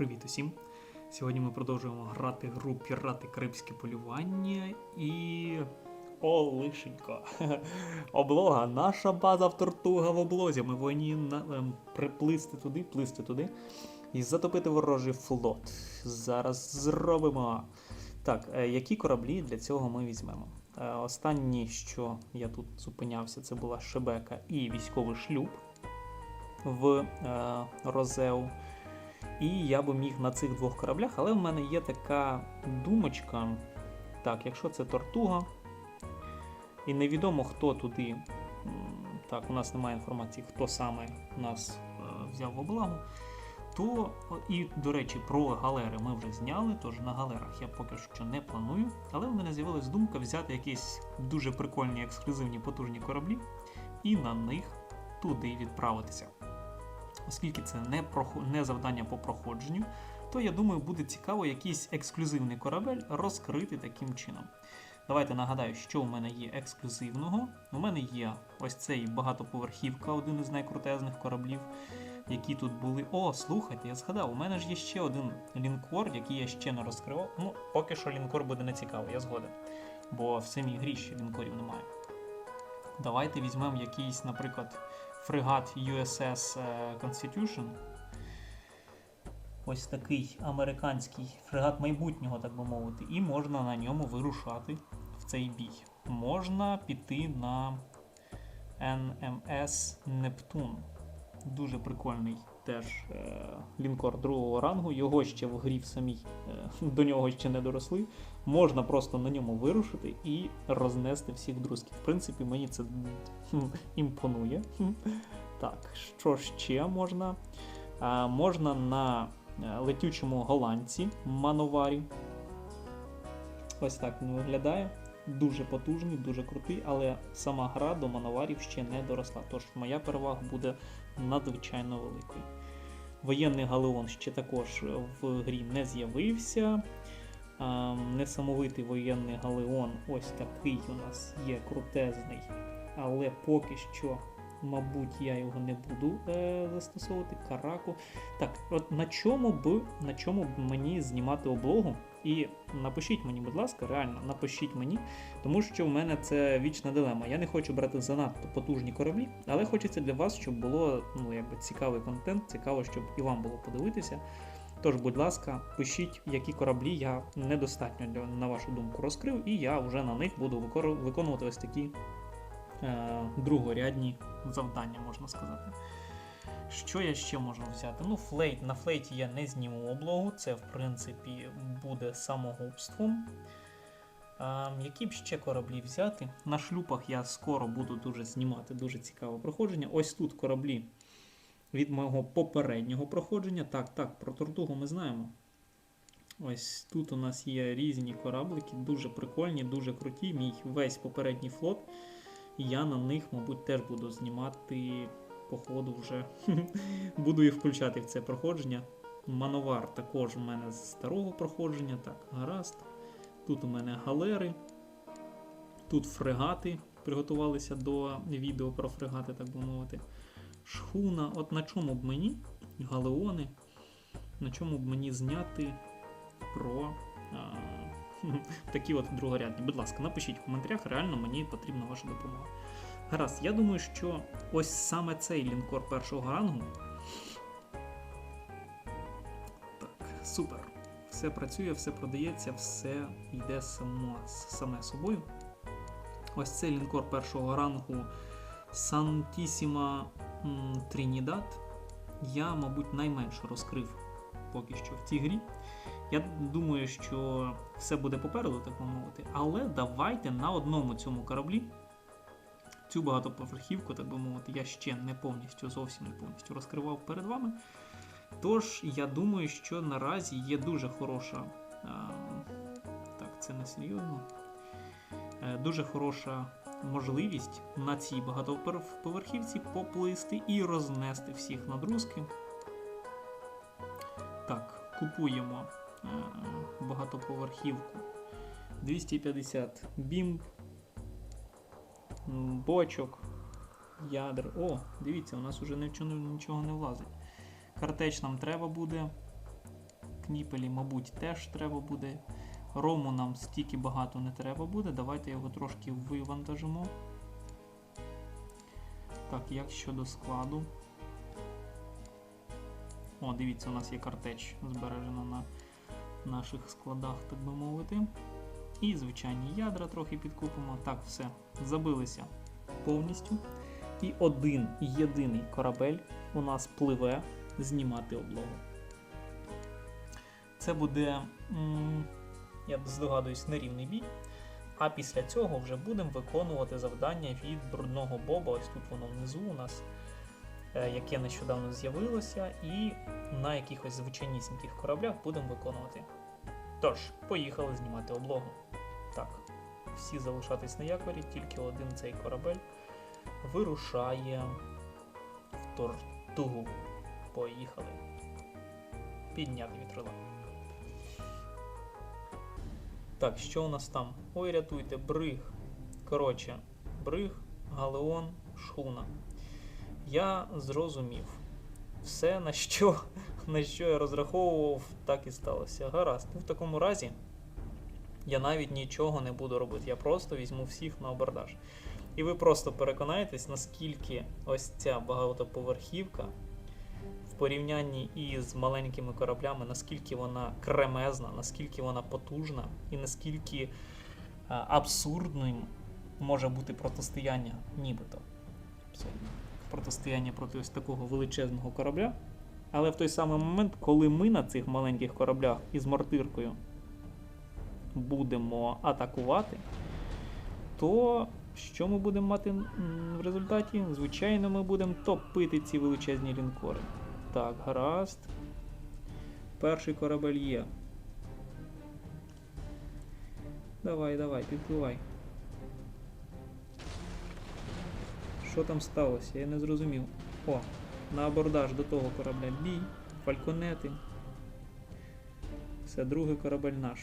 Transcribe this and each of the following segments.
Привіт усім! Сьогодні ми продовжуємо грати гру Пірати Карибське полювання і. О, лишенько. Облога, наша база в Тортуга в облозі. Ми повинні на... ем, приплисти туди, плисти туди і затопити ворожий флот. Зараз зробимо. Так, е, які кораблі для цього ми візьмемо? Е, Останні, що я тут зупинявся, це була Шебека і військовий шлюб в е, Розеу. І я би міг на цих двох кораблях, але в мене є така думочка. Так, якщо це Тортуга, і невідомо хто туди. Так, у нас немає інформації, хто саме нас е, взяв в облагу. То, і, до речі, про галери ми вже зняли, тож на галерах я поки що не планую. Але в мене з'явилась думка взяти якісь дуже прикольні, ексклюзивні потужні кораблі і на них туди відправитися. Оскільки це не, не завдання по проходженню, то я думаю, буде цікаво якийсь ексклюзивний корабель розкрити таким чином. Давайте нагадаю, що у мене є ексклюзивного. У мене є ось цей багатоповерхівка, один із найкрутезних кораблів, які тут були. О, слухайте, я згадав, у мене ж є ще один лінкор, який я ще не розкривав. Ну, поки що лінкор буде не цікавий, я згоден. Бо в самій грі ще лінкорів немає. Давайте візьмемо якийсь, наприклад, фрегат USS е, Constitution. Ось такий американський фрегат майбутнього, так би мовити, і можна на ньому вирушати в цей бій. Можна піти на NMS Нептун. Дуже прикольний теж е, лінкор другого рангу. Його ще в грі в самій е, до нього ще не доросли. Можна просто на ньому вирушити і рознести всіх друзків. В принципі, мені це імпонує. Так, що ще можна? А, можна на е, летючому голландці Мановарі. Ось так він виглядає. Дуже потужний, дуже крутий, але сама гра до мановарів ще не доросла. Тож моя перевага буде надзвичайно великою. Воєнний галеон ще також в грі не з'явився. Несамовитий воєнний галеон, ось такий у нас є крутезний, але поки що, мабуть, я його не буду е, застосовувати. Караку. Так, от на чому б на чому б мені знімати облогу? І напишіть мені, будь ласка, реально напишіть мені, тому що в мене це вічна дилема. Я не хочу брати занадто потужні кораблі, але хочеться для вас, щоб було ну, якби цікавий контент, цікаво, щоб і вам було подивитися. Тож, будь ласка, пишіть, які кораблі я недостатньо для- на вашу думку розкрив, і я вже на них буду виконувати ось такі другорядні завдання, можна сказати. Що я ще можу взяти? Ну, флейт. На флейті я не зніму облогу, це в принципі буде самогубством. А, які б ще кораблі взяти? На шлюпах я скоро буду дуже знімати дуже цікаве проходження. Ось тут кораблі від мого попереднього проходження. Так, так, про тортугу ми знаємо. Ось тут у нас є різні кораблики, дуже прикольні, дуже круті. Мій весь попередній флот. І я на них, мабуть, теж буду знімати по ходу вже. буду їх включати в це проходження. Мановар також у мене з старого проходження. Так, гаразд. Тут у мене галери. Тут фрегати приготувалися до відео про фрегати, так би мовити. Шхуна. От на чому б мені, галеони, на чому б мені зняти про такі от другорядні. Будь ласка, напишіть в коментарях, реально мені потрібна ваша допомога. Гаразд, я думаю, що ось саме цей лінкор першого рангу. Так, супер. Все працює, все продається, все йде само, саме собою. Ось цей лінкор першого рангу м, Тринідад. Я, мабуть, найменше розкрив поки що в цій грі. Я думаю, що все буде попереду, так мовити. Але давайте на одному цьому кораблі цю багатоповерхівку, так би мовити, я ще не повністю, зовсім не повністю розкривав перед вами. Тож, я думаю, що наразі є дуже хороша. А, так, це не серйозно. Е, дуже хороша можливість на цій багатоповерхівці поплисти і рознести всіх надрузки. Так, купуємо багатоповерхівку. 250 бімб, бочок, ядер. О, дивіться, у нас вже нічого, нічого не влазить. Картеч нам треба буде. ніпелі, мабуть, теж треба буде. Рому нам стільки багато не треба буде. Давайте його трошки вивантажимо. Так, як щодо складу. О, дивіться, у нас є картеч збережена на наших складах, так би мовити. І звичайні ядра трохи підкупимо. Так, все, забилися повністю. І один єдиний корабель у нас пливе знімати облогу. Це буде, я здогадуюсь, нерівний бій. А після цього вже будемо виконувати завдання від брудного боба. Ось тут воно внизу у нас, яке нещодавно з'явилося, і на якихось звичайнісіньких кораблях будемо виконувати. Тож, поїхали знімати облогу. Так, всі залишатись на якорі, тільки один цей корабель вирушає в тортугу. Поїхали. Підняти вітрила. Так, що у нас там? Ой, рятуйте, бриг. Коротше, бриг, галеон, шхуна. Я зрозумів. Все, на що, на що я розраховував, так і сталося. Гаразд. Ну, в такому разі я навіть нічого не буду робити. Я просто візьму всіх на абордаж. І ви просто переконаєтесь, наскільки ось ця багатоповерхівка в порівнянні із маленькими кораблями, наскільки вона кремезна, наскільки вона потужна, і наскільки абсурдним може бути протистояння, нібито. Абсурдно. Протистояння проти ось такого величезного корабля. Але в той самий момент, коли ми на цих маленьких кораблях із мортиркою будемо атакувати, то що ми будемо мати в результаті? Звичайно, ми будемо топити ці величезні лінкори. Так, гаразд. Перший корабель є. Давай, давай, підпливай. Що там сталося? Я не зрозумів. О, на абордаж до того корабля бій, фальконети. Це другий корабель наш.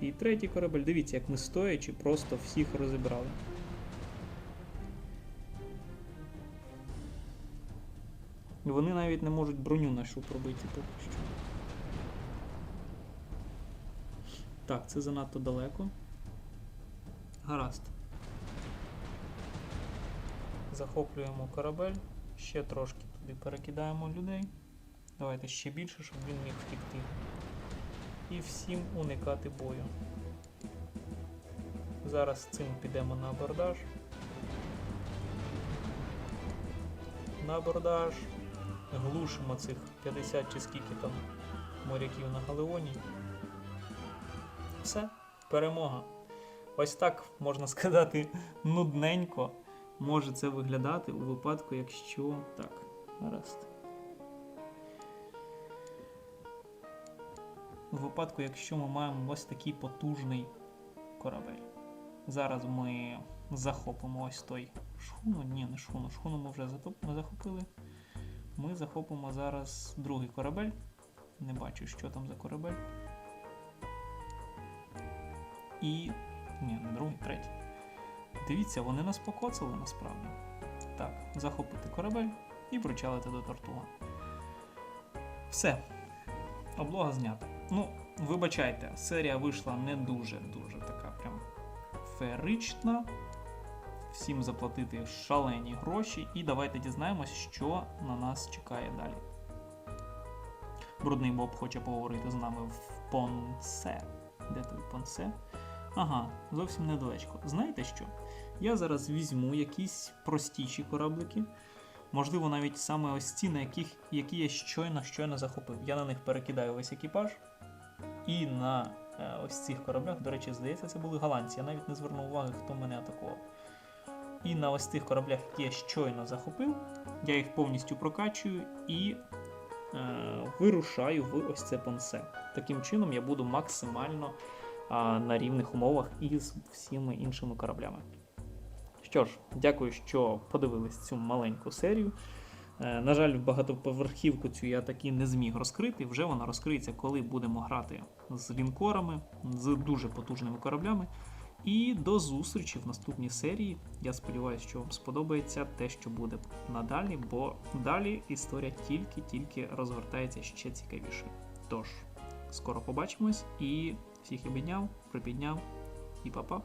І третій корабель. Дивіться, як ми стоячи, просто всіх розібрали. Вони навіть не можуть броню нашу пробити поки що. Так, це занадто далеко. Гаразд. Захоплюємо корабель, ще трошки туди перекидаємо людей. Давайте ще більше, щоб він міг втікти. І всім уникати бою. Зараз цим підемо на абордаж. На абордаж. Глушимо цих 50 чи скільки там моряків на галеоні. Все, перемога. Ось так можна сказати нудненько може це виглядати у випадку, якщо. Так, гаразд. У випадку, якщо ми маємо ось такий потужний корабель. Зараз ми захопимо ось той шхуну. Ні, не шхуну. Шхуну ми вже захопили. Ми захопимо зараз другий корабель. Не бачу, що там за корабель. І. Ні, не другий, третій. Дивіться, вони нас покоцали насправді. Так, захопити корабель і причалити до Тортуга. Все. Облога знята. Ну, вибачайте, серія вийшла не дуже-дуже така прям феєрична. Всім заплатити шалені гроші, і давайте дізнаємось, що на нас чекає далі. Брудний Боб хоче поговорити з нами в Понсе. Де той Понсе? Ага, зовсім недалечко. Знаєте що? Я зараз візьму якісь простіші кораблики. Можливо, навіть саме ось ці, на яких, які я щойно щойно захопив. Я на них перекидаю весь екіпаж. І на е, ось цих кораблях, до речі, здається, це були голландці. Я навіть не звернув уваги, хто мене атакував. І на ось цих кораблях, які я щойно захопив, я їх повністю прокачую і е, вирушаю в ось це понсе. Таким чином я буду максимально на рівних умовах із всіми іншими кораблями. Що ж, дякую, що подивились цю маленьку серію. Е, На жаль, багатоповерхівку цю я таки не зміг розкрити. Вже вона розкриється, коли будемо грати з лінкорами, з дуже потужними кораблями. І до зустрічі в наступній серії. Я сподіваюся, що вам сподобається те, що буде надалі, бо далі історія тільки-тільки розгортається ще цікавіше. Тож, скоро побачимось і всіх обійняв, припідняв і па-па.